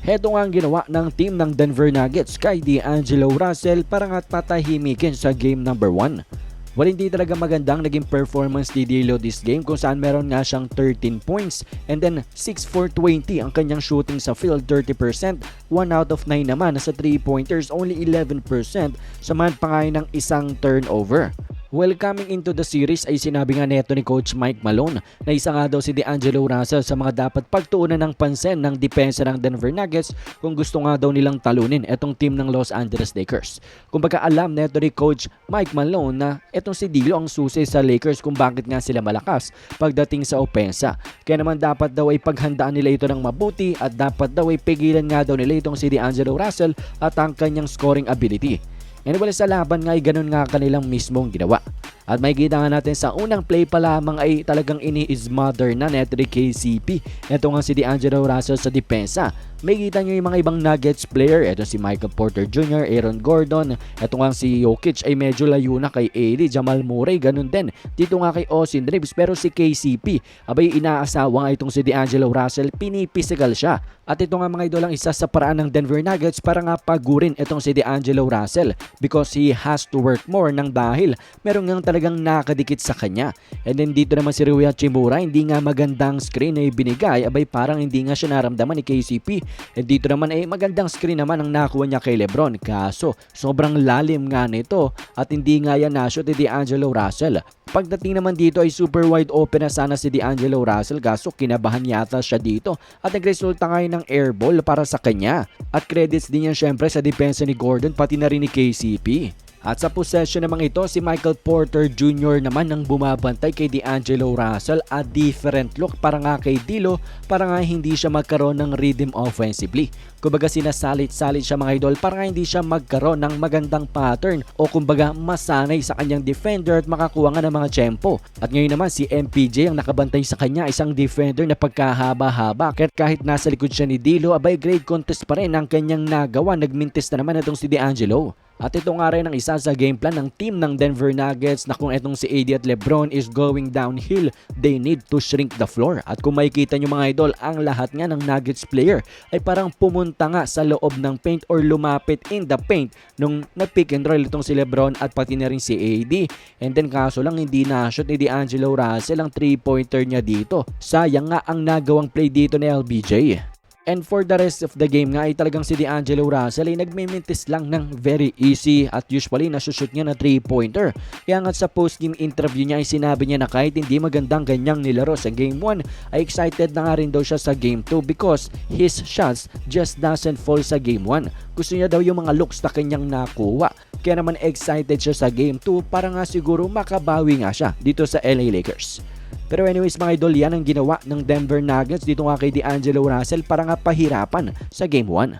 Heto nga ang ginawa ng team ng Denver Nuggets kay D'Angelo Russell para nga patahimikin sa game number 1. Well, hindi talaga magandang naging performance ni D'Lo this game kung saan meron nga siyang 13 points and then 6 for 20 ang kanyang shooting sa field 30%, 1 out of 9 naman sa 3-pointers, only 11% samahan pa ng isang turnover. Well, coming into the series ay sinabi nga neto ni Coach Mike Malone na isa nga daw si D'Angelo Russell sa mga dapat pagtuunan ng pansin ng depensa ng Denver Nuggets kung gusto nga daw nilang talunin etong team ng Los Angeles Lakers. Kumbaga alam neto ni Coach Mike Malone na etong si Dilo ang susi sa Lakers kung bakit nga sila malakas pagdating sa opensa. Kaya naman dapat daw ay paghandaan nila ito ng mabuti at dapat daw ay pigilan nga daw nila itong si D'Angelo Russell at ang kanyang scoring ability. And well, sa laban nga ay ganun nga kanilang mismong ginawa. At may kita nga natin sa unang play pa lamang ay talagang ini-smother na net KCP. Ito nga si D'Angelo Russell sa depensa. May kita nyo yung mga ibang Nuggets player. Ito si Michael Porter Jr., Aaron Gordon. Ito nga si Jokic ay medyo layo na kay AD, Jamal Murray, ganun din. Dito nga kay Austin Reeves. Pero si KCP, abay inaasawa nga itong si D'Angelo Russell, piniphysical siya. At ito nga mga idol ang isa sa paraan ng Denver Nuggets para nga pagurin itong si D'Angelo Russell because he has to work more nang dahil meron nga talagang nakadikit sa kanya. And then dito naman si Rui Hachimura, hindi nga magandang screen na ibinigay, abay parang hindi nga siya naramdaman ni KCP. And dito naman ay magandang screen naman ang nakuha niya kay Lebron. Kaso sobrang lalim nga nito at hindi nga yan nashoot ni D'Angelo Russell. Pagdating naman dito ay super wide open na sana si D'Angelo Russell kaso kinabahan yata siya dito at nagresulta ngayon ng airball para sa kanya. At credits din yan syempre sa depensa ni Gordon pati na rin ni KCP. At sa possession namang ito, si Michael Porter Jr. naman ang bumabantay kay D'Angelo Russell at different look para nga kay Dilo para nga hindi siya magkaroon ng rhythm offensively. Kumbaga sinasalit-salit siya mga idol para nga hindi siya magkaroon ng magandang pattern o kumbaga masanay sa kanyang defender at makakuha nga ng mga tempo. At ngayon naman si MPJ ang nakabantay sa kanya isang defender na pagkahaba-haba kahit kahit nasa likod siya ni Dilo abay grade contest pa rin ang kanyang nagawa nagmintis na naman itong si D'Angelo. At ito nga rin ang isa sa game plan ng team ng Denver Nuggets na kung itong si AD at Lebron is going downhill, they need to shrink the floor. At kung makikita nyo mga idol, ang lahat nga ng Nuggets player ay parang pumunta nga sa loob ng paint or lumapit in the paint nung nag-pick and roll itong si Lebron at pati na rin si AD. And then kaso lang hindi na-shoot ni D'Angelo Russell ang 3-pointer niya dito. Sayang nga ang nagawang play dito ni LBJ. And for the rest of the game nga ay talagang si D'Angelo Russell ay nagmimintis lang ng very easy at usually nasushoot niya na 3-pointer. Kaya nga sa post-game interview niya ay sinabi niya na kahit hindi magandang ganyang nilaro sa game 1 ay excited na nga rin daw siya sa game 2 because his shots just doesn't fall sa game 1. Gusto niya daw yung mga looks na kanyang nakuha. Kaya naman excited siya sa game 2 para nga siguro makabawi nga siya dito sa LA Lakers. Pero anyways mga idol, yan ang ginawa ng Denver Nuggets dito nga kay D'Angelo Russell para nga pahirapan sa Game 1.